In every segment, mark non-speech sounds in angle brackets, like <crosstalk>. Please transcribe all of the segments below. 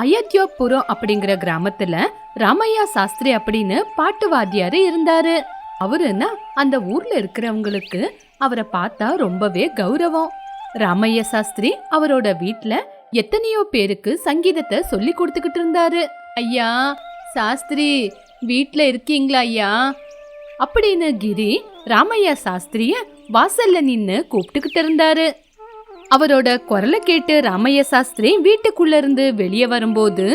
அயோத்தியாபுரம் அப்படிங்கிற கிராமத்துல ராமையா சாஸ்திரி அப்படின்னு பாட்டு வாத்தியாரு இருந்தாரு. அவருன்னா அந்த ஊர்ல இருக்கிறவங்களுக்கு அவரை பார்த்தா ரொம்பவே கௌரவம். ராமையா சாஸ்திரி அவரோட வீட்ல எத்தனையோ பேருக்கு சங்கீதத்தை சொல்லி கொடுத்துக்கிட்டு இருந்தாரு. ஐயா சாஸ்திரி வீட்ல இருக்கீங்களா ஐயா? அப்படின்னு கிரி ராமையா சாஸ்திரிய வாசல்ல நின்னு கூப்பிட்டுக்கிட்டு இருந்தாரு. அவரோட குரலை கேட்டு ராமைய சாஸ்திரி வீட்டுக்குள்ள இருந்து வெளியே வரும்போது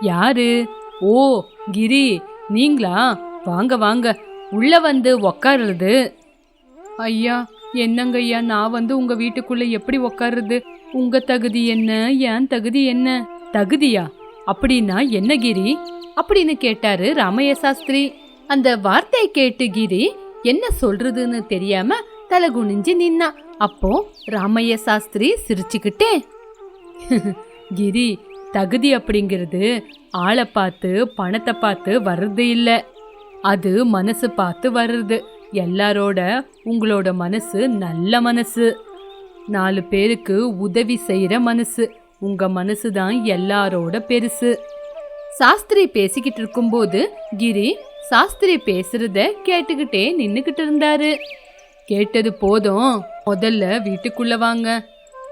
யாரு? ஓ கிரி நீங்களா? வாங்க வாங்க. உள்ள வந்து உக்காருறது ஐயா என்னங்க ஐயா? நான் வந்து உங்க வீட்டுக்குள்ள எப்படி உக்காருறது உங்க தகுதி என்ன? ஏன் தகுதி என்ன? தகுதியா? அப்படின்னா என்ன கிரி? அப்படின்னு கேட்டாரு ராமைய சாஸ்திரி. அந்த வார்த்தையை கேட்டு கிரி என்ன சொல்றதுன்னு தெரியாம தலை குனிஞ்சு நின்னா. அப்போ ராமைய சாஸ்திரி சிரிச்சுக்கிட்டே <laughs> கிரி தகுதி அப்படிங்கிறது ஆளை பார்த்து பணத்தை பார்த்து வர்றது இல்லை. அது மனசு பார்த்து வர்றது. எல்லாரோட உங்களோட மனசு நல்ல மனசு. நாலு பேருக்கு உதவி செய்கிற மனசு. உங்க மனசு தான் எல்லாரோட பெருசு. சாஸ்திரி பேசிக்கிட்டு இருக்கும்போது கிரி சாஸ்திரி பேசுறத கேட்டுக்கிட்டே நின்றுக்கிட்டு இருந்தாரு. கேட்டது போதும். முதல்ல வீட்டுக்குள்ள வாங்க.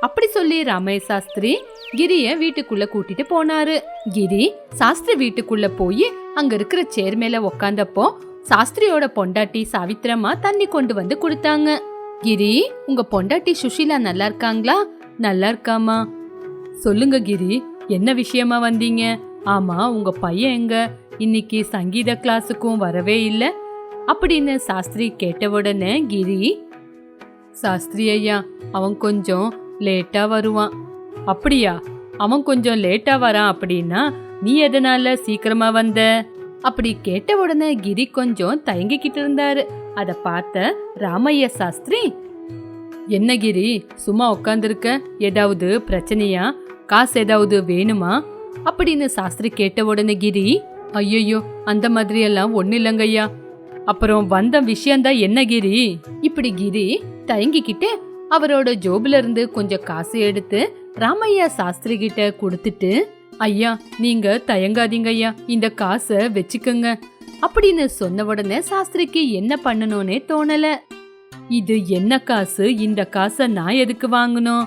அப்படி சொல்லி ரமேஷ் சாஸ்திரி கிரிய வீட்டுக்குள்ள கூட்டிட்டு போனாரு. கிரி சாஸ்திரி வீட்டுக்குள்ள போய் அங்க இருக்கிற சேர் மேல உக்காந்தப்போ சாஸ்திரியோட பொண்டாட்டி சாவித்திரமா தண்ணி கொண்டு வந்து கொடுத்தாங்க. கிரி உங்க பொண்டாட்டி சுஷீலா நல்லா இருக்காங்களா? நல்லா இருக்காமா சொல்லுங்க கிரி என்ன விஷயமா வந்தீங்க? ஆமா உங்க பையன் எங்க? இன்னைக்கு சங்கீத கிளாஸுக்கும் வரவே இல்லை. அப்படின்னு சாஸ்திரி கேட்ட உடனே கிரி சாஸ்திரி ஐயா அவன் கொஞ்சம் லேட்டா வருவான். அப்படியா? அவன் கொஞ்சம் லேட்டா வரான் அப்படின்னா நீ எதனால சீக்கிரமா வந்த? அப்படி கேட்ட உடனே கிரி கொஞ்சம் தயங்கிக்கிட்டு இருந்தாரு. அத பார்த்த ராமையா சாஸ்திரி என்ன கிரி சும்மா உட்காந்துருக்க ஏதாவது பிரச்சனையா? காசு ஏதாவது வேணுமா? அப்படின்னு சாஸ்திரி கேட்ட உடனே கிரி ஐயோ அந்த மாதிரி எல்லாம் ஒண்ணு இல்லைங்கய்யா. அப்புறம் வந்த விஷயம்தான் என்ன கிரி? இப்படி கிரி தயங்கிக்கிட்டு அவரோட ஜோப்ல இருந்து கொஞ்சம் காசு எடுத்து ராமையா சாஸ்திரி கிட்ட கொடுத்துட்டு ஐயா நீங்க தயங்காதீங்க ஐயா. இந்த காசை வச்சுக்கோங்க. அப்படின்னு சொன்ன உடனே சாஸ்திரிக்கு என்ன பண்ணணும்னே தோணல. இது என்ன காசு? இந்த காசை நான் எதுக்கு வாங்கணும்?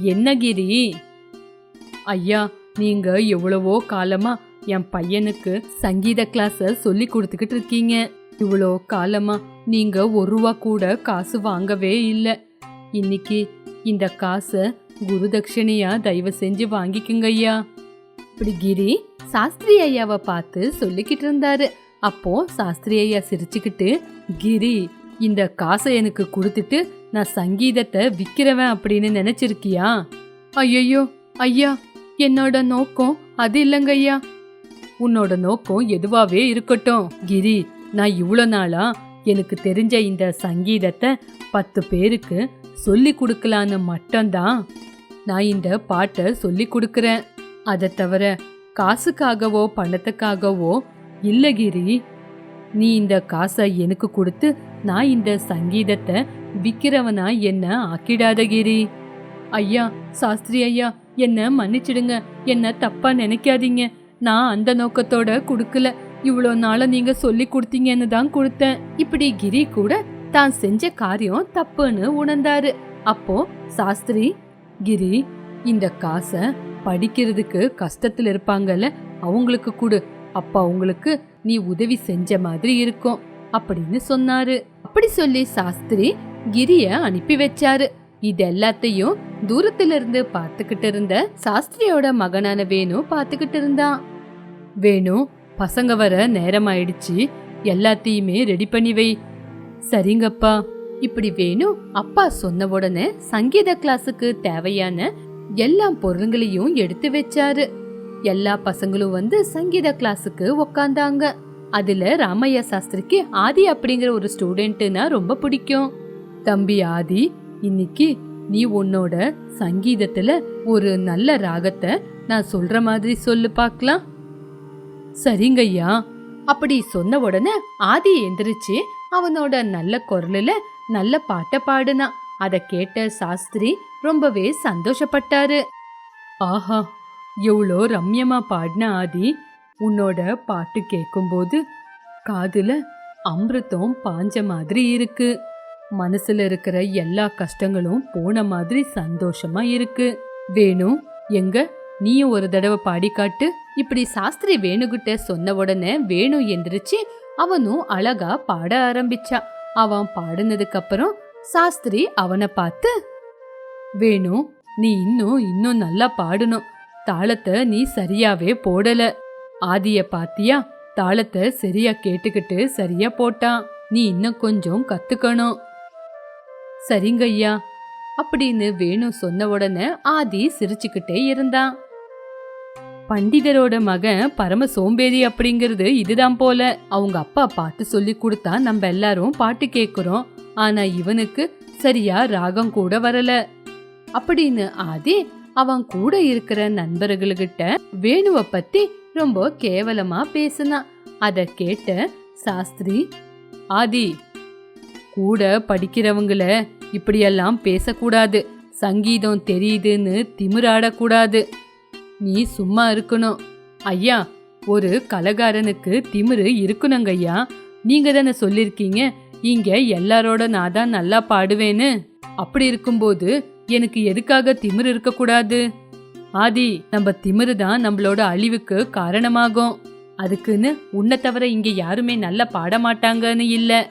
என்ன கிரி? ஐயா நீங்க எவ்வளவோ காலமா என் பையனுக்கு சங்கீத கிளாஸ சொல்லி கொடுத்துக்கிட்டு இருக்கீங்க. இவ்வளோ காலமா நீங்க ஒரு ரூபா கூட காசு வாங்கவே இல்லை. இன்னைக்கு இந்த காசை குருதட்சணையா தயவு செஞ்சு வாங்கிக்குங்க ஐயா. இப்படி கிரி சாஸ்திரி ஐயாவை பார்த்து சொல்லிக்கிட்டு இருந்தாரு. அப்போ சாஸ்திரி ஐயா சிரிச்சுக்கிட்டு கிரி இந்த காசை எனக்கு கொடுத்துட்டு நான் சங்கீதத்தை விற்கிறவன் அப்படின்னு நினைச்சிருக்கியா? ஐயோ ஐயா என்னோட நோக்கம் அது இல்லைங்க ஐயா. உன்னோட நோக்கம் எதுவாவே இருக்கட்டும் கிரி. நான் இவ்வளோ நாளா எனக்கு தெரிஞ்ச இந்த சங்கீதத்தை பத்து பேருக்கு சொல்லி கொடுக்கலான்னு மட்டும்தான் நான் இந்த பாட்டை சொல்லி கொடுக்குறேன். அதை தவிர காசுக்காகவோ பணத்துக்காகவோ இல்லை கிரி. நீ இந்த காசை எனக்கு கொடுத்து நான் இந்த சங்கீதத்தை விற்கிறவனா என்ன ஆக்கிடாத கிரி. ஐயா சாஸ்திரி ஐயா என்ன மன்னிச்சிடுங்க. என்ன தப்பா நினைக்காதீங்க. நான் அந்த நோக்கத்தோட கொடுக்கல. இவ்வளோ நாள நீங்க சொல்லி கொடுத்தீங்கன்னு தான் கொடுத்தேன். இப்படி கிரி கூட தான் செஞ்ச காரியம் தப்புன்னு உணர்ந்தாரு. அப்போ சாஸ்திரி கிரி இந்த காசை படிக்கிறதுக்கு கஷ்டத்தில் இருப்பாங்கல்ல அவங்களுக்கு கொடு. அப்ப அவங்களுக்கு நீ உதவி செஞ்ச மாதிரி இருக்கும் அப்படின்னு சொன்னாரு. அப்படி சொல்லி சாஸ்திரி கிரிய அனுப்பி வச்சாரு. இது எல்லாத்தையும் தூரத்துல இருந்து பார்த்துக்கிட்டு இருந்த சாஸ்திரியோட மகனான வேணு பார்த்துக்கிட்டு இருந்தான். வேணு பசங்க வர நேரம் ஆயிடுச்சு எல்லாத்தையுமே ரெடி பண்ணி வை. சரிங்கப்பா. இப்படி வேணும் அப்பா சொன்ன உடனே சங்கீத கிளாஸுக்கு தேவையான எல்லா பொருளுங்களையும் எடுத்து வச்சாரு. எல்லா பசங்களும் வந்து சங்கீத கிளாஸுக்கு உக்காந்தாங்க. அதுல ராமையா சாஸ்திரிக்கு ஆதி அப்படிங்கிற ஒரு ஸ்டூடெண்ட்னா ரொம்ப பிடிக்கும். தம்பி ஆதி இன்னைக்கு நீ உன்னோட சங்கீதத்துல ஒரு நல்ல ராகத்தை நான் சொல்ற மாதிரி சொல்லு பார்க்கலாம் சரிங்கய்யா அப்படி சொன்ன உடனே ஆதி எந்திரிச்சு அவனோட நல்ல குரலில் நல்ல பாட்டை பாடுனான் அதை கேட்ட சாஸ்திரி ரொம்பவே சந்தோஷப்பட்டாரு. ஆஹா எவ்வளோ ரம்யமா பாடின ஆதி. உன்னோட பாட்டு கேட்கும்போது காதுல அமிர்தம் பாஞ்ச மாதிரி இருக்கு. மனசுல இருக்கிற எல்லா கஷ்டங்களும் போன மாதிரி சந்தோஷமா இருக்கு. வேணும் எங்க நீயும் ஒரு தடவை பாடி காட்டு இப்படி சாஸ்திரி வேணுகிட்ட சொன்ன உடனே வேணு எந்திரிச்சு அவனும் அழகா பாட ஆரம்பிச்சா. அவன் பாடினதுக்கு அப்புறம் சாஸ்திரி அவனை பார்த்து வேணு நீ இன்னும் இன்னும் நல்லா பாடணும். தாளத்தை நீ சரியாவே போடல. ஆதிய பாத்தியா தாளத்தை சரியா கேட்டுக்கிட்டு சரியா போட்டான். நீ இன்னும் கொஞ்சம் கத்துக்கணும். சரிங்க ஐயா அப்படின்னு வேணு சொன்ன உடனே ஆதி சிரிச்சுக்கிட்டே இருந்தான். பண்டிதரோட மகன் பரம சோம்பேறி அப்படிங்கிறது இதுதான் போல. அவங்க அப்பா பாட்டு சொல்லி கொடுத்தா நம்ம எல்லாரும் பாட்டு கேட்குறோம் ஆனா இவனுக்கு சரியா ராகம் கூட வரல. அப்படின்னு ஆதி அவன் கூட இருக்கிற நண்பர்கள்கிட்ட வேணுவ பத்தி ரொம்ப கேவலமா பேசினான் அத கேட்ட சாஸ்திரி ஆதி கூட படிக்கிறவங்கள இப்படியெல்லாம் பேசக்கூடாது. சங்கீதம் தெரியுதுன்னு திமிராடக்கூடாது. நீ சும்மா இருக்கணும். ஐயா ஒரு கலகாரனுக்கு திமிரு இருக்கணுங்க ஐயா. நீங்க தானே சொல்லிருக்கீங்க இங்க எல்லாரோட நான் தான் நல்லா பாடுவேன்னு. அப்படி இருக்கும்போது எனக்கு எதுக்காக திமிரு இருக்கக்கூடாது? ஆதி நம்ம திமிரு தான் நம்மளோட அழிவுக்கு காரணமாகும். அதுக்குன்னு உன்னை தவிர இங்க யாருமே நல்லா பாட மாட்டாங்கன்னு இல்லை.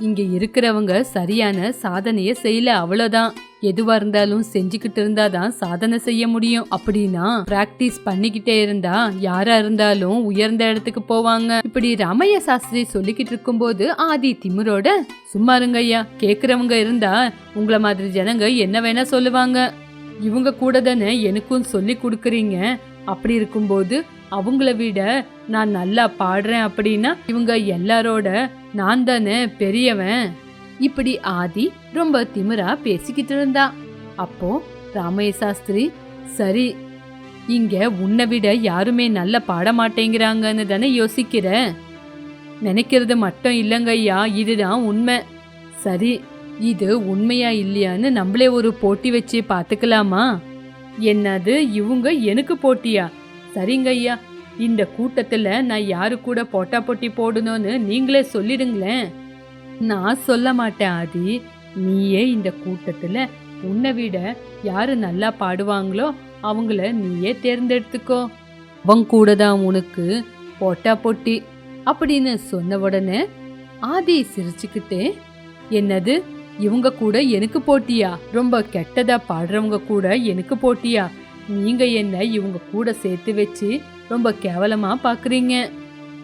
இங்க இருக்கிறவங்க சரியான சாதனையை செய்யல அவ்வளோதான் எதுவா இருந்தாலும் செஞ்சுக்கிட்டு இருந்தாதான் சாதனை செய்ய முடியும். அப்படின்னா பிராக்டிஸ் பண்ணிக்கிட்டே இருந்தா யாரா இருந்தாலும் உயர்ந்த இடத்துக்கு போவாங்க. இப்படி ராமைய சாஸ்திரி சொல்லிக்கிட்டு இருக்கும்போது ஆதி திமிரோட சும்மா இருங்க ஐயா கேக்குறவங்க இருந்தா உங்களை மாதிரி ஜனங்க என்ன வேணா சொல்லுவாங்க. இவங்க கூட தானே எனக்கும் சொல்லி கொடுக்குறீங்க. அப்படி இருக்கும்போது அவங்கள விட நான் நல்லா பாடுறேன் அப்படின்னா இவங்க எல்லாரோட நான் தானே பெரியவன். இப்படி ஆதி ரொம்ப திமிரா பேசிக்கிட்டு இருந்தா. அப்போ ராமைய சாஸ்திரி சரி இங்க உன்னை விட யாருமே நல்ல பாட மாட்டேங்கிறாங்கன்னு தானே யோசிக்கிற? நினைக்கிறது மட்டும் இல்லைங்க ஐயா இதுதான் உண்மை. சரி இது உண்மையா இல்லையான்னு நம்மளே ஒரு போட்டி வச்சு பார்த்துக்கலாமா என்னது இவங்க எனக்கு போட்டியா? சரிங்க ஐயா இந்த கூட்டத்தில் நான் யாரு கூட போட்டா போட்டி போடணும்னு நீங்களே சொல்லிடுங்களேன். நான் சொல்ல மாட்டேன் ஆதி. நீயே இந்த கூட்டத்துல உன்னை விட யாரு நல்லா பாடுவாங்களோ அவங்கள நீயே தேர்ந்தெடுத்துக்கோ. அவன் கூட தான் உனக்கு போட்டா போட்டி அப்படின்னு சொன்ன உடனே ஆதி சிரிச்சுக்கிட்டே என்னது? இவங்க கூட எனக்கு போட்டியா? ரொம்ப கெட்டதா பாடுறவங்க கூட எனக்கு போட்டியா? நீங்க என்ன இவங்க கூட சேர்த்து வச்சு ரொம்ப கேவலமா பாக்குறீங்க?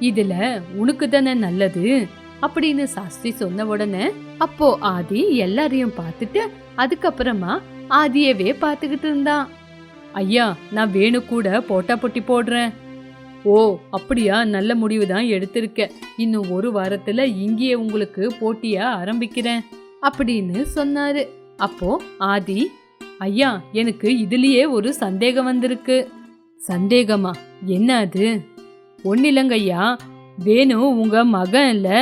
இதுல உனக்கு தானே நல்லது? அப்படின்னு சாஸ்திரி சொன்ன உடனே அப்போ ஆதி எல்லாரையும் பார்த்துட்டு அதுக்கப்புறமா ஆதியவே பார்த்துக்கிட்டு இருந்தான் ஐயா நான் வேணு கூட போட்டா போட்டி போடுறேன். ஓ அப்படியா? நல்ல முடிவு தான் எடுத்திருக்க. இன்னும் ஒரு வாரத்துல இங்கேயே உங்களுக்கு போட்டியா ஆரம்பிக்கிறேன் அப்படின்னு சொன்னாரு. அப்போ ஆதி ஐயா எனக்கு இதுலயே ஒரு சந்தேகம் வந்திருக்கு. சந்தேகமா? என்ன அது? ஒன்னிலங்கய்யா வேணு உங்க மகன் இல்லை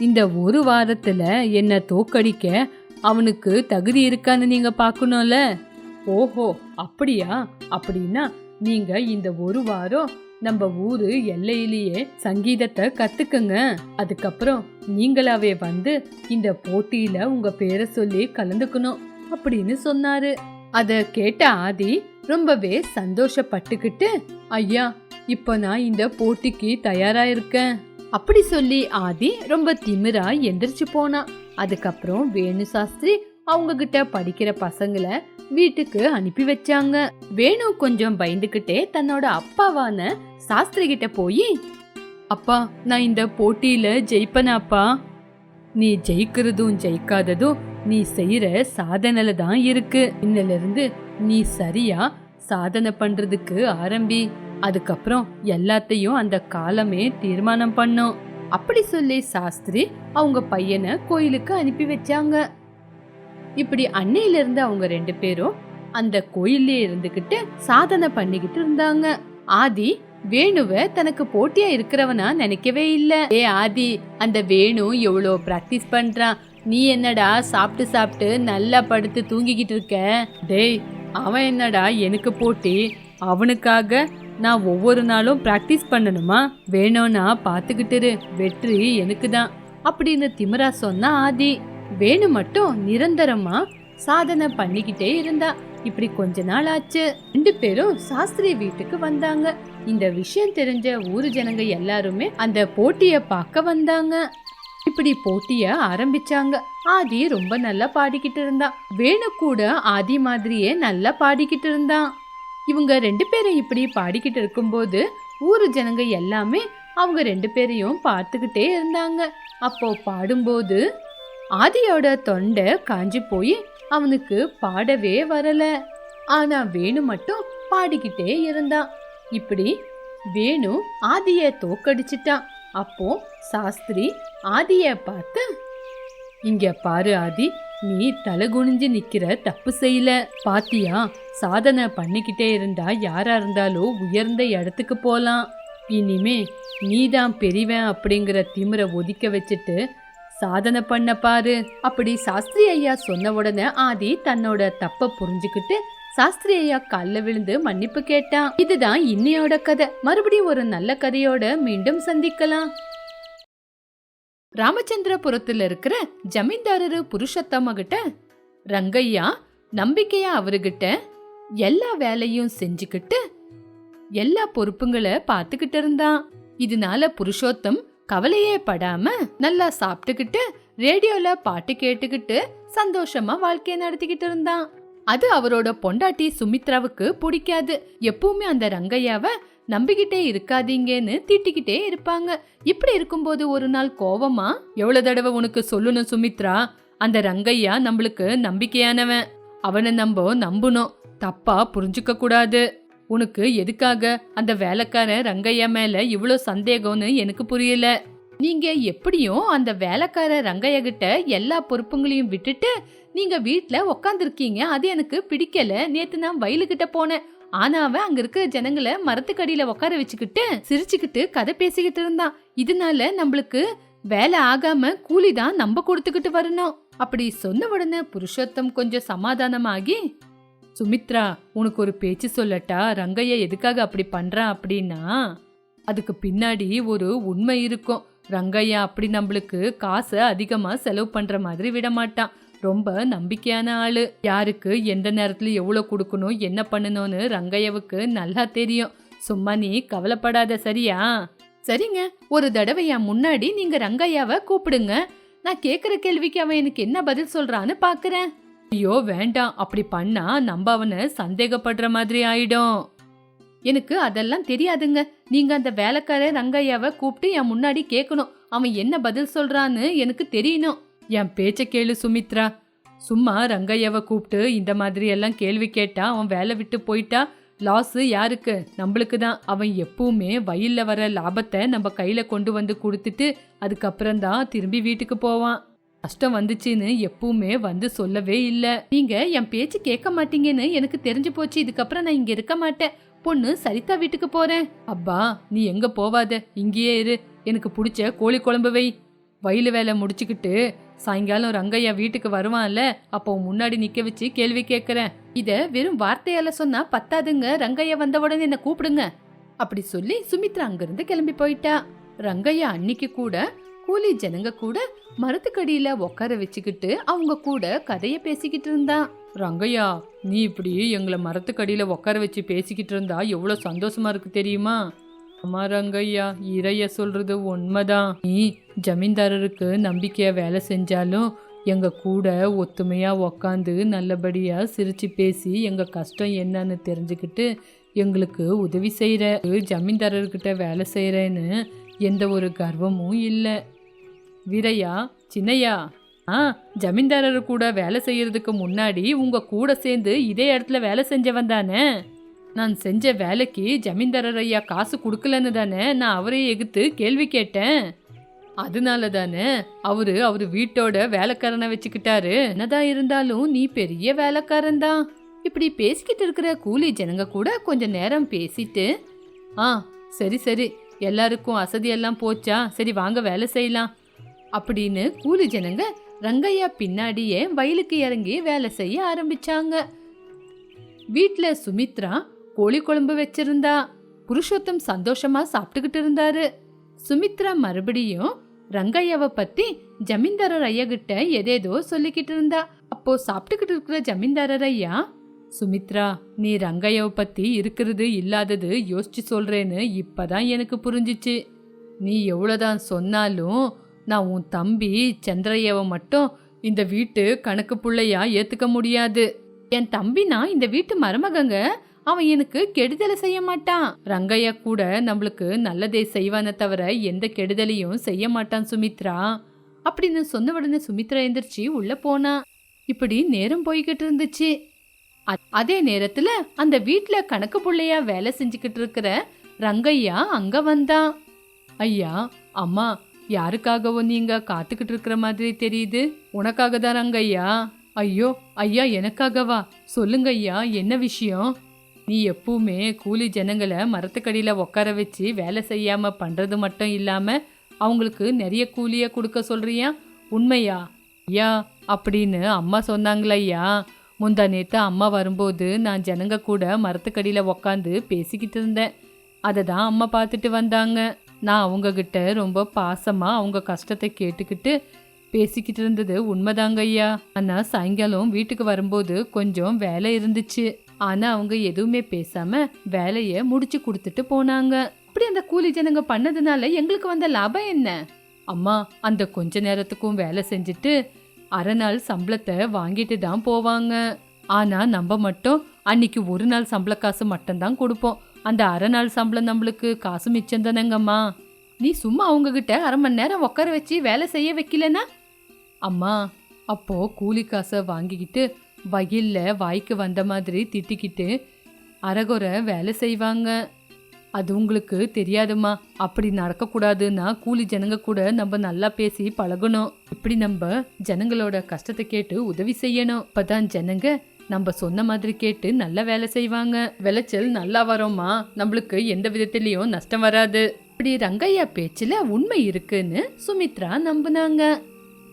இந்த ஒரு வாரத்துல என்னை தோக்கடிக்க அவனுக்கு தகுதி இருக்கான்னு நீங்க பார்க்கணும்ல? ஓஹோ அப்படியா? அப்படின்னா நீங்க இந்த ஒரு வாரம் நம்ம ஊரு எல்லையிலேயே சங்கீதத்தை கத்துக்குங்க. அதுக்கப்புறம் நீங்களாவே வந்து இந்த போட்டியில உங்க பேரை சொல்லி கலந்துக்கணும் அப்படின்னு சொன்னாரு. அத கேட்ட ஆதி ரொம்பவே சந்தோஷப்பட்டுக்கிட்டு ஐயா இப்போ நான் இந்த போட்டிக்கு தயாரா இருக்கேன். அப்படி சொல்லி ஆதி ரொம்ப திமிரா எந்திரிச்சு போனா. அதுக்கப்புறம் வேணு சாஸ்திரி அவங்க கிட்ட படிக்கிற பசங்களை வீட்டுக்கு அனுப்பி வச்சாங்க. வேணு கொஞ்சம் பயந்துகிட்டே தன்னோட அப்பாவான சாஸ்திரி கிட்ட போய் அப்பா நான் இந்த போட்டியில ஜெயிப்பனாப்பா. நீ ஜெயிக்கிறதும் ஜெயிக்காததும் நீ செய்யற சாதனைல தான் இருக்கு. இன்னில இருந்து நீ சரியா சாதனை பண்றதுக்கு ஆரம்பி. அதுக்கப்புறம் எல்லாத்தையும் அந்த காலமே தீர்மானம் பண்ணும். அப்படி சொல்லி சாஸ்திரி அவங்க பையனை கோயிலுக்கு அனுப்பி வச்சாங்க. இப்படி அன்னையில இருந்து அவங்க ரெண்டு பேரும் அந்த கோயிலே இருந்துகிட்டு சாதனை பண்ணிக்கிட்டு இருந்தாங்க. ஆதி வேணுவ தனக்கு போட்டியா இருக்கிறவனா நினைக்கவே இல்ல. ஏ ஆதி அந்த வேணு எவ்வளோ பிராக்டிஸ் பண்றான். நீ என்னடா சாப்பிட்டு சாப்பிட்டு நல்லா படுத்து தூங்கிக்கிட்டு இருக்க? டேய் அவன் என்னடா எனக்கு போட்டி? அவனுக்காக நான் ஒவ்வொரு நாளும் பிராக்டிஸ் பண்ணணுமா? வேணும்னா பார்த்துக்கிட்டுரு வெற்றி எனக்கு தான் அப்படின்னு திமிரா சொன்னா ஆதி. வேணு மட்டும் நிரந்தரமா சாதனை பண்ணிக்கிட்டே இருந்தா. இப்படி கொஞ்ச நாள் ஆச்சு. ரெண்டு பேரும் சாஸ்திரி வீட்டுக்கு வந்தாங்க. இந்த விஷயம் தெரிஞ்ச ஊரு ஜனங்க எல்லாருமே அந்த போட்டிய பார்க்க வந்தாங்க. இப்படி போட்டிய ஆரம்பிச்சாங்க. ஆதி ரொம்ப நல்லா பாடிக்கிட்டு இருந்தான் வேணு கூட ஆதி மாதிரியே நல்லா பாடிக்கிட்டு இருந்தான் இவங்க ரெண்டு பேரும் இப்படி பாடிக்கிட்டு இருக்கும்போது ஊர் ஜனங்க எல்லாமே அவங்க ரெண்டு பேரையும் பார்த்துக்கிட்டே இருந்தாங்க. அப்போ பாடும்போது ஆதியோட தொண்டை காஞ்சி போய் அவனுக்கு பாடவே வரல. ஆனா வேணு மட்டும் பாடிக்கிட்டே இருந்தான் இப்படி வேணு ஆதிய தோக்கடிச்சிட்டான். அப்போ சாஸ்திரி ஆதிய பார்த்து இங்க பாரு ஆதி நீ தலை குனிஞ்சு நிக்கிற தப்பு செய்யல. பாத்தியா? சாதனை பண்ணிக்கிட்டே இருந்தா யாரா இருந்தாலும் உயர்ந்த இடத்துக்கு போலாம். இனிமே நீதான் பெரியவன் அப்படிங்கிற திமிர ஒதுக்க வச்சுட்டு சாதனை பண்ண பாரு. அப்படி சாஸ்திரி ஐயா சொன்ன உடனே ஆதி தன்னோட தப்ப புரிஞ்சுக்கிட்டு சாஸ்திரி ஐயா கல்ல விழுந்து மன்னிப்பு கேட்டான். இதுதான் இன்னையோட கதை. மறுபடியும் ஒரு நல்ல கதையோட மீண்டும் சந்திக்கலாம். ராமச்சந்திரபுரத்துல இருக்கிற ஜமீன்தாரரு புருஷோத்தம கிட்ட ரங்கையா நம்பிக்கையா அவர்கிட்ட எல்லா வேலையும் செஞ்சுக்கிட்டு எல்லா பொறுப்புங்களை பார்த்துக்கிட்டு இருந்தான். இதனால புருஷோத்தம் கவலையே படாம நல்லா சாப்பிட்டுக்கிட்டு ரேடியோல பாட்டு கேட்டுக்கிட்டு சந்தோஷமா வாழ்க்கையை நடத்திக்கிட்டு இருந்தான். அது அவரோட பொண்டாட்டி சுமித்ராவுக்கு பிடிக்காது. எப்பவுமே அந்த ரங்கையாவை நம்பிக்கிட்டே இருக்காதீங்கன்னு திட்டிக்கிட்டே இருப்பாங்க. இப்படி இருக்கும்போது ஒரு நாள் கோவமா? எவ்வளவு தடவை உனக்கு சொல்லணும் சுமித்ரா? அந்த ரங்கையா நம்மளுக்கு நம்பிக்கையானவன். அவனை நம்ம நம்பணும். தப்பா புரிஞ்சுக்க கூடாது. உனக்கு எதுக்காக அந்த வேலைக்காரன் ரங்கையா மேல இவ்வளோ சந்தேகம்னு எனக்கு புரியல. நீங்க எப்படியும் அந்த வேலைக்கார ரங்கையா கிட்ட எல்லா பொறுப்புங்களையும் விட்டுட்டு நீங்க வீட்டில் உக்காந்துருக்கீங்க. அது எனக்கு பிடிக்கல. நேத்து நான் வயலுக்கிட்ட போனேன். ஆனா அவன் அங்க இருக்கிற ஜனங்களை மரத்துக்கடியில உட்கார வச்சுக்கிட்டு சிரிச்சுக்கிட்டு கதை பேசிக்கிட்டு இருந்தான். இதனால நம்மளுக்கு வேலை ஆகாம கூலி தான் நம்ம கொடுத்துக்கிட்டு வரணும். அப்படி சொன்ன உடனே புருஷோத்தம் கொஞ்சம் சமாதானமாகி சுமித்ரா உனக்கு ஒரு பேச்சு சொல்லட்டா? ரங்கையா எதுக்காக அப்படி பண்றான் அப்படின்னா அதுக்கு பின்னாடி ஒரு உண்மை இருக்கும். ரங்கையா அப்படி நம்மளுக்கு காசை அதிகமாக செலவு பண்ணுற மாதிரி விட மாட்டான் ரொம்ப நம்பிக்கையான ஆளு. யாருக்கு எந்த நேரத்துல எவ்வளவு கொடுக்கணும் என்ன பண்ணணும்னு ரங்கையவுக்கு நல்லா தெரியும். சும்மா நீ கவலைப்படாத சரியா? சரிங்க. ஒரு தடவை முன்னாடி நீங்க ரங்கையாவை கூப்பிடுங்க. நான் கேக்குற கேள்விக்கு அவன் எனக்கு என்ன பதில் சொல்றான்னு பாக்குறேன். ஐயோ வேண்டாம். அப்படி பண்ணா நம்ம அவனை சந்தேகப்படுற மாதிரி ஆயிடும். எனக்கு அதெல்லாம் தெரியாதுங்க. நீங்க அந்த வேலைக்கார ரங்கையாவை கூப்பிட்டு என் முன்னாடி கேட்கணும் அவன் என்ன பதில் சொல்றான்னு எனக்கு தெரியணும். என் பேச்சை கேளு சுமித்ரா. சும்மா ரங்கையாவை கூப்பிட்டு இந்த மாதிரி எல்லாம் கேள்வி கேட்டா அவன் வேலை விட்டு போயிட்டா. லாஸு யாருக்கு? நம்மளுக்கு தான் அவன் எப்பவுமே வயலில் வர லாபத்தை நம்ம கையில் கொண்டு வந்து கொடுத்துட்டு அதுக்கப்புறம் தான் திரும்பி வீட்டுக்கு போவான். கஷ்டம் வந்துச்சுன்னு எப்பவுமே வந்து சொல்லவே இல்லை. நீங்க என் பேச்சு கேட்க மாட்டீங்கன்னு எனக்கு தெரிஞ்சு போச்சு. இதுக்கப்புறம் நான் இங்க இருக்க மாட்டேன். பொண்ணு சரிதா வீட்டுக்கு போறேன். அப்பா நீ எங்க போவாத? இங்கேயே இரு. எனக்கு பிடிச்ச கோழி குழம்பு வை. வயலு வேலை முடிச்சுக்கிட்டு சாயங்காலம் ரங்கையா வீட்டுக்கு வருவான்ல அப்போ முன்னாடி நிக்க வச்சு கேள்வி கேட்கறேன் இத வெறும் வார்த்தையால சொன்னா பத்தாதுங்க. ரங்கையா வந்த உடனே என்ன கூப்பிடுங்க. அப்படி சொல்லி சுமித்ரா அங்கிருந்து கிளம்பி போயிட்டா. ரங்கையா அன்னைக்கு கூட கூலி ஜனங்க கூட மரத்துக்கடியில உட்கார வச்சுக்கிட்டு அவங்க கூட கதைய பேசிக்கிட்டு இருந்தான். ரங்கையா நீ இப்படி எங்களை மரத்துக்கடியில உட்கார வச்சு பேசிக்கிட்டு இருந்தா எவ்வளவு சந்தோஷமா இருக்கு தெரியுமா? ஆமா ரங்கையா இறைய சொல்றது உண்மைதான். நீ ஜமீன்தாரருக்கு நம்பிக்கையா வேலை செஞ்சாலும் எங்க கூட ஒத்துமையா உக்காந்து நல்லபடியா சிரிச்சு பேசி எங்க கஷ்டம் என்னன்னு தெரிஞ்சுக்கிட்டு எங்களுக்கு உதவி செய்கிற ஜமீன்தாரர்கிட்ட வேலை செய்கிறேன்னு எந்த ஒரு கர்வமும் இல்லை. வீரையா சின்னையா ஆ ஜமீன்தாரர் கூட வேலை செய்கிறதுக்கு முன்னாடி உங்கள் கூட சேர்ந்து இதே இடத்துல வேலை செஞ்சவன் தானே? நான் செஞ்ச வேலைக்கு ஜமீன்தாரர் ஐயா காசு கொடுக்கலன்னு தானே நான் அவரை எகுத்து கேள்வி கேட்டேன். அதனால தானே அவரு அவர் வீட்டோட வேலைக்காரனை வச்சுக்கிட்டாரு. என்னதான் இருந்தாலும் நீ பெரிய வேலைக்காரன் தான். இப்படி பேசிக்கிட்டு இருக்கிற கூலி ஜனங்க கூட கொஞ்ச நேரம் பேசிட்டு ஆ சரி சரி எல்லாருக்கும் அசதியெல்லாம் போச்சா? சரி வாங்க வேலை செய்யலாம். அப்படின்னு கூலி ஜனங்க ரங்கையா பின்னாடியே வயலுக்கு இறங்கி வேலை செய்ய ஆரம்பிச்சாங்க. வீட்டில் சுமித்ரா கோழி குழம்பு வச்சிருந்தா புருஷோத்தம் சந்தோஷமா சாப்பிட்டுக்கிட்டு இருந்தாரு. சுமித்ரா மறுபடியும் ரங்கையாவை பத்தி ஜமீன்தாரர் ஐயா கிட்ட எதேதோ சொல்லிக்கிட்டு இருந்தா. அப்போ சாப்பிட்டுக்கிட்டு இருக்கிற ஜமீன்தாரர் ஐயா சுமித்ரா நீ ரங்கையாவை பத்தி இருக்கிறது இல்லாதது யோசிச்சு சொல்றேன்னு இப்பதான் எனக்கு புரிஞ்சிச்சு. நீ எவ்வளோதான் சொன்னாலும் நான் உன் தம்பி சந்திரையாவை மட்டும் இந்த வீட்டு கணக்கு பிள்ளையா ஏத்துக்க முடியாது. என் தம்பினா இந்த வீட்டு மருமகங்க அவன் எனக்கு கெடுதலை செய்ய மாட்டான். ரங்கையா கூட நம்மளுக்கு நல்லதே செய்வானே தவிர எந்த கெடுதலையும் செய்ய மாட்டான் சுமித்ரா. அப்படின்னு சொன்ன உடனே சுமித்ரா எந்திரிச்சு உள்ள போனா. இப்படி நேரம் போய்கிட்டு இருந்துச்சு. அ- அதே நேரத்துல அந்த வீட்ல கணக்கு பிள்ளையா வேலை செஞ்சுக்கிட்டு இருக்கிற ரங்கையா அங்க வந்தான் ஐயா அம்மா யாருக்காகவும் நீங்க காத்துக்கிட்டு இருக்கிற மாதிரி தெரியுது. உனக்காக தான் ரங்கையா? ஐயோ ஐயா எனக்காகவா? சொல்லுங்க ஐயா என்ன விஷயம்? நீ எப்பவுமே கூலி ஜனங்களை மரத்துக்கடியில் உட்கார வச்சு வேலை செய்யாமல் பண்ணுறது மட்டும் இல்லாமல் அவங்களுக்கு நிறைய கூலியை கொடுக்க சொல்கிறியா உண்மையா? ஐயா அப்படின்னு அம்மா சொன்னாங்களய்யா முந்தா நேற்று அம்மா வரும்போது நான் ஜனங்க கூட மரத்துக்கடியில் உக்காந்து பேசிக்கிட்டு இருந்தேன். அதை தான் அம்மா பார்த்துட்டு வந்தாங்க. நான் அவங்கக்கிட்ட ரொம்ப பாசமாக அவங்க கஷ்டத்தை கேட்டுக்கிட்டு பேசிக்கிட்டு இருந்தது உண்மைதாங்க ஐயா. ஆனால் சாயங்காலம் வீட்டுக்கு வரும்போது கொஞ்சம் வேலை இருந்துச்சு. ஆனா அவங்க எதுவுமே பேசாம வேலைய முடிச்சு கொடுத்துட்டு போனாங்க. அப்படி அந்த கூலி ஜனங்க பண்ணதுனால எங்களுக்கு வந்த லாபம் என்ன? அம்மா அந்த கொஞ்ச நேரத்துக்கும் வேலை செஞ்சுட்டு அரை நாள் சம்பளத்தை வாங்கிட்டு தான் போவாங்க. ஆனா நம்ம மட்டும் அன்னைக்கு ஒரு நாள் சம்பள காசு மட்டும்தான் கொடுப்போம். அந்த அரை நாள் சம்பளம் நம்மளுக்கு காசு மிச்சம் தானேங்கம்மா. நீ சும்மா அவங்க கிட்ட அரை மணி நேரம் உட்கார வச்சு வேலை செய்ய வைக்கலனா? அம்மா அப்போ கூலி காசை வாங்கிக்கிட்டு வயல்ல வாய்க்கு வந்த மாதிரி திட்டிக்கிட்டு அரகுறை வேலை செய்வாங்க. அது உங்களுக்கு தெரியாதுமா அப்படி நடக்கக்கூடாதுன்னா கூலி ஜனங்க கூட நம்ம நல்லா பேசி பழகணும். இப்படி நம்ம ஜனங்களோட கஷ்டத்தை கேட்டு உதவி செய்யணும். இப்பதான் ஜனங்க நம்ம சொன்ன மாதிரி கேட்டு நல்ல வேலை செய்வாங்க. விளைச்சல் நல்லா வரோமா நம்மளுக்கு எந்த விதத்திலயும் நஷ்டம் வராது. இப்படி ரங்கையா பேச்சுல உண்மை இருக்குன்னு சுமித்ரா நம்புனாங்க.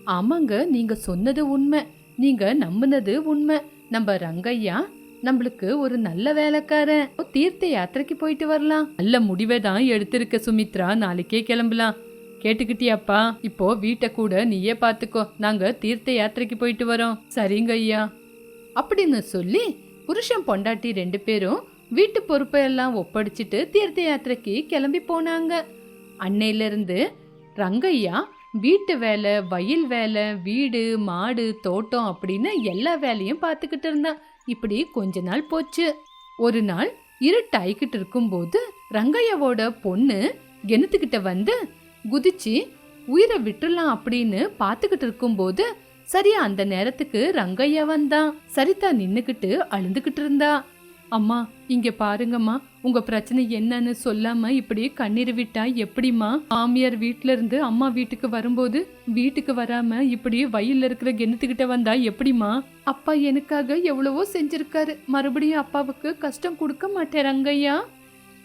ஆமாங்க நீங்க சொன்னது உண்மை. நீங்க நம்புனது உண்மை. நம்ம ரங்கையா நம்மளுக்கு ஒரு நல்ல வேலைக்காரன். தீர்த்த யாத்திரைக்கு போயிட்டு வரலாம். நல்ல முடிவை தான் எடுத்திருக்க சுமித்ரா. நாளைக்கே கிளம்பலாம். கேட்டுக்கிட்டியாப்பா? இப்போ வீட்டை கூட நீயே பார்த்துக்கோ. நாங்க தீர்த்த யாத்திரைக்கு போயிட்டு வரோம். சரிங்க ஐயா. அப்படின்னு சொல்லி புருஷன் பொண்டாட்டி ரெண்டு பேரும் வீட்டு பொறுப்பை எல்லாம் ஒப்படைச்சிட்டு தீர்த்த யாத்திரைக்கு கிளம்பி போனாங்க. அன்னையிலிருந்து ரங்கையா வீட்டு வேலை வயல் வேலை வீடு மாடு தோட்டம் அப்படின்னு எல்லா வேலையும் பார்த்துக்கிட்டு இருந்தா. இப்படி கொஞ்ச நாள் போச்சு. ஒரு நாள் இருட்டாய்கிட்டு இருக்கும்போது ரங்கையாவோட பொண்ணு கிணத்துக்கிட்ட வந்து குதிச்சு உயிரை விட்டுலாம் அப்படின்னு பார்த்துக்கிட்டு இருக்கும்போது சரியா அந்த நேரத்துக்கு ரங்கையா வந்தான். சரிதா நின்னுக்கிட்டு அழுந்துகிட்டு இருந்தா. அம்மா இங்க பாருங்கம்மா உங்க பிரச்சனை என்னன்னு சொல்லாம இப்படி கண்ணீர் விட்டா எப்படிம்மா? மாமியார் வீட்ல இருந்து அம்மா வீட்டுக்கு வரும்போது வீட்டுக்கு வராம இப்படி வயல்ல இருக்கிற கிணத்துக்கிட்ட வந்தா எப்படிம்மா? அப்பா எனக்காக எவ்வளவோ செஞ்சிருக்காரு. மறுபடியும் அப்பாவுக்கு கஷ்டம் கொடுக்க மாட்டேன் ரங்கையா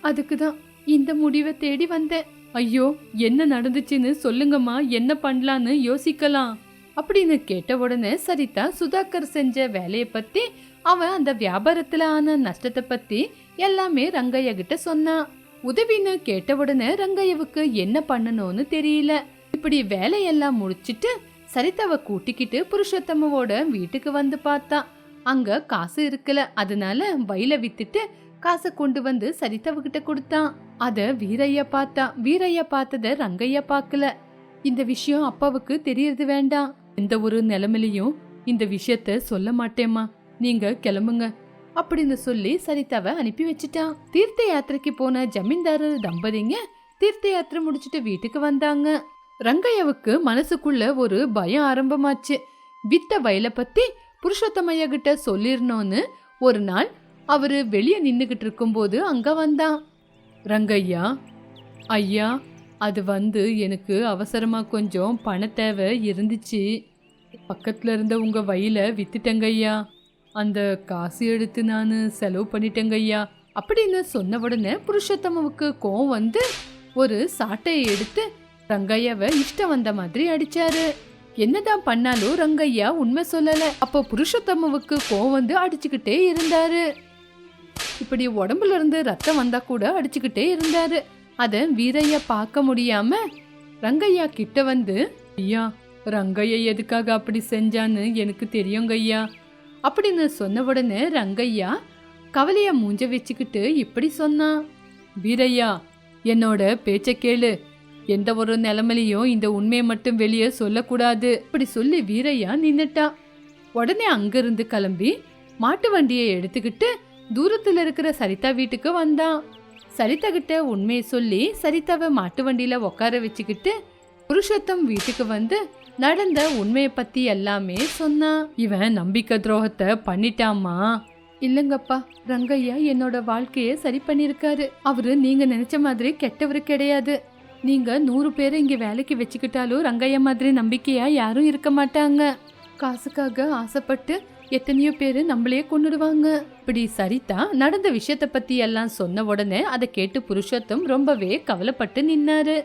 அதுக்கு தான் இந்த முடிவை தேடி வந்தேன். ஐயோ என்ன நடந்துச்சுன்னு சொல்லுங்கம்மா என்ன பண்ணலான்னு யோசிக்கலாம். அப்படின்னு கேட்ட உடனே சரிதா சுதாகர் செஞ்ச வேலையை பத்தி அவன் அந்த வியாபாரத்துல ஆன நஷ்டத்தை பத்தி எல்லாமே ரங்கையா கிட்ட சொன்னான் உதவின்னு கேட்ட உடனே ரங்கையாவுக்கு என்ன பண்ணணும்னு தெரியல. இப்படி வேலையெல்லாம் முடிச்சிட்டு சரிதாவை கூட்டிக்கிட்டு புருஷோத்தமவோட வீட்டுக்கு வந்து பார்த்தான் அங்க காசு இருக்கல அதனால வயல வித்துட்டு காசை கொண்டு வந்து சரிதாவுகிட்ட கொடுத்தான். அத வீரையா பார்த்தா வீரையா பார்த்தத ரங்கையா பார்க்கல. இந்த விஷயம் அப்பாவுக்கு தெரியறது வேண்டாம். எந்த ஒரு நிலைமையிலையும் இந்த விஷயத்த சொல்ல மாட்டேம்மா. நீங்க கிளம்புங்க அப்படின்னு சொல்லி சரிதாவை அனுப்பி வச்சுட்டான் தீர்த்த யாத்திரைக்கு போன ஜமீன்தாரு தம்பதிங்க தீர்த்த யாத்திரை முடிச்சுட்டு வீட்டுக்கு வந்தாங்க. ரங்கையாவுக்கு மனசுக்குள்ள ஒரு பயம் ஆரம்பமாச்சு. வித்த வயலை பத்தி புருஷோத்தமையா கிட்ட சொல்லிருந்தோன்னு ஒரு நாள் அவரு வெளியே நின்றுக்கிட்டு இருக்கும்போது அங்க வந்தான் ரங்கையா ஐயா அது வந்து எனக்கு அவசரமா கொஞ்சம் பண தேவை இருந்துச்சு. பக்கத்துல இருந்த உங்க வயல வித்துட்டங்கய்யா. அந்த காசு எடுத்து நான் செலவு பண்ணிட்டேங்க ஐயா. அப்படின்னு சொன்ன உடனே புருஷோத்தமவுக்கு கோவம் வந்து ஒரு சாட்டையை எடுத்து ரங்கையாவை இஷ்டம் வந்த மாதிரி அடிச்சாரு. என்னதான் பண்ணாலும் ரங்கையா உண்மை சொல்லல. அப்போ புருஷோத்தமவுக்கு கோவம் வந்து அடிச்சுக்கிட்டே இருந்தாரு. இப்படி உடம்புல இருந்து ரத்தம் வந்தா கூட அடிச்சுக்கிட்டே இருந்தாரு. அதை வீரையா பார்க்க முடியாம ரங்கையா கிட்ட வந்து ஐயா ரங்கையா எதுக்காக அப்படி செஞ்சான்னு எனக்கு தெரியுங்க ஐயா. அப்படின்னு சொன்ன உடனே ரங்கையா கவலையை மூஞ்ச வச்சுக்கிட்டு இப்படி சொன்னான் வீரையா என்னோட பேச்சை கேளு. எந்த ஒரு நிலைமையிலையும் இந்த உண்மையை மட்டும் வெளியே சொல்லக்கூடாது. இப்படி சொல்லி வீரையா நின்னுட்டா. உடனே அங்கிருந்து கிளம்பி மாட்டு வண்டியை எடுத்துக்கிட்டு தூரத்தில் இருக்கிற சரிதா வீட்டுக்கு வந்தான். சரிதா கிட்ட உண்மையை சொல்லி சரிதாவை மாட்டு வண்டியில் உட்கார வச்சுக்கிட்டு புருஷோத்தம் வீட்டுக்கு வந்து நடந்த உண்மையை பத்தி எல்லாமே சொன்னான் இவன் நம்பிக்கை துரோகத்தை பண்ணிட்டாமா? இல்லங்கப்பா ரங்கையா என்னோட வாழ்க்கையை சரி பண்ணிருக்காரு அவரு நீங்க நினைச்ச மாதிரி கெட்டவரு கிடையாது. நீங்க நூறு பேரை இங்க வேலைக்கு வச்சுக்கிட்டாலும் ரங்கையா மாதிரி நம்பிக்கையா யாரும் இருக்க மாட்டாங்க. காசுக்காக ஆசைப்பட்டு எத்தனையோ பேர் நம்மளையே கொண்டுடுவாங்க இப்படி சரிதா நடந்த விஷயத்த பத்தி எல்லாம் சொன்ன உடனே அதை கேட்டு புருஷத்தும் ரொம்பவே கவலைப்பட்டு நின்னாரு.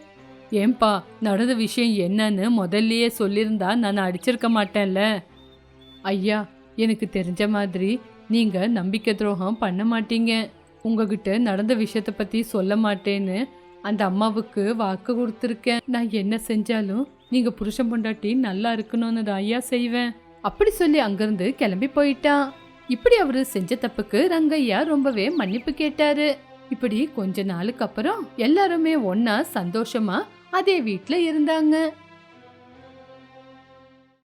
ஏன்பா நடந்த விஷயம் என்னன்னு முதல்லயே சொல்லியிருந்தா நான் அடிச்சிருக்க மாட்டேன்ல. ஐயா எனக்கு தெரிஞ்ச மாதிரி நீங்கள் நம்பிக்கை துரோகம் பண்ண மாட்டீங்க. உங்ககிட்ட நடந்த விஷயத்த பற்றி சொல்ல மாட்டேன்னு அந்த அம்மாவுக்கு வாக்கு கொடுத்துருக்கேன். நான் என்ன செஞ்சாலும் நீங்கள் புருஷன் பொண்டாட்டி நல்லா இருக்கணும்னு தான் ஐயா செய்வேன். அப்படி சொல்லி அங்கேருந்து கிளம்பி போயிட்டான். இப்படி அவர் செஞ்ச தப்புக்கு ரங்கையா ரொம்பவே மன்னிப்பு கேட்டாரு. இப்படி கொஞ்ச நாளுக்கு அப்புறம் எல்லாருமே ஒன்னா சந்தோஷமா அதே வீட்டுல இருந்தாங்க.